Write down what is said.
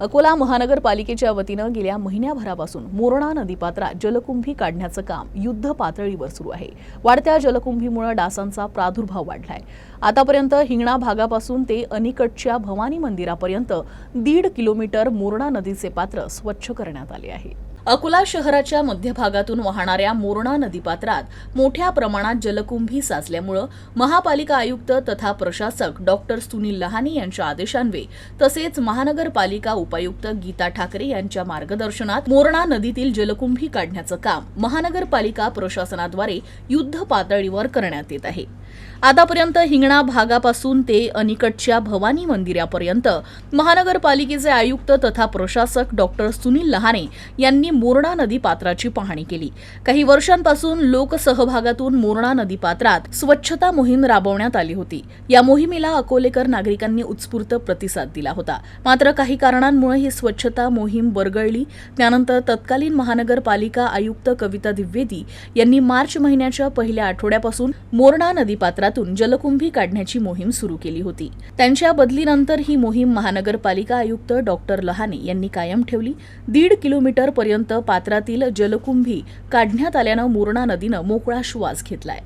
अकोला महानगरपालिकेच्या वतीनं गेल्या महिन्याभरापासून मोरणा नदीपात्रात जलकुंभी काढण्याचं काम युद्ध पातळीवर सुरू आहे. वाढत्या जलकुंभीमुळे डासांचा प्रादुर्भाव वाढलाय. आतापर्यंत हिंगणा भागापासून ते अनिकटच्या भवानी मंदिरापर्यंत दीड किलोमीटर मोरणा नदीचे पात्र स्वच्छ करण्यात आले आहे. अकोला शहराच्या मध्यभागातून वाहणाऱ्या मोरणा नदीपात्रात मोठ्या प्रमाणात जलकुंभी साचल्यामुळं महापालिका आयुक्त तथा प्रशासक डॉक्टर सुनील लहानी यांच्या आदेशान्वये तसेच महानगरपालिका उपायुक्त गीता ठाकरे यांच्या मार्गदर्शनात मोरणा नदीतील जलकुंभी काढण्याचं काम महानगरपालिका प्रशासनाद्वारे युद्ध पातळीवर करण्यात येत आहे. आतापर्यंत हिंगणा भागापासून ते अनिकटच्या भवानी मंदिरापर्यंत महानगरपालिकेचे आयुक्त तथा प्रशासक डॉक्टर सुनील लहाने यांनी मोरणा नदी पात्राची पाहणी केली. काही वर्षांपासून लोकसहभागातून मोरणा नदी पात्रात स्वच्छता मोहीम राबवण्यात आली होती. या मोहिमेला अकोलेकर नागरिकांनी उत्स्फूर्त प्रतिसाद दिला होता. मात्र काही कारणांमुळे ही स्वच्छता मोहीम बरगळली. त्यानंतर तत्कालीन महानगरपालिका आयुक्त कविता द्विवेदी यांनी मार्च महिन्याच्या पहिल्या आठवड्यापासून मोरणा नदी पात्रातून जलकुंभी काढण्याची मोहीम सुरू केली होती. त्यांच्या बदलीनंतर ही मोहीम महानगरपालिका आयुक्त डॉक्टर लहाने यांनी कायम ठेवली. दीड किलोमीटर पर्यंत पर्यंत पात्रातील जलकुंभी काढण्यात आल्यानं मोरणा नदीनं मोकळा श्वास घेतलाय.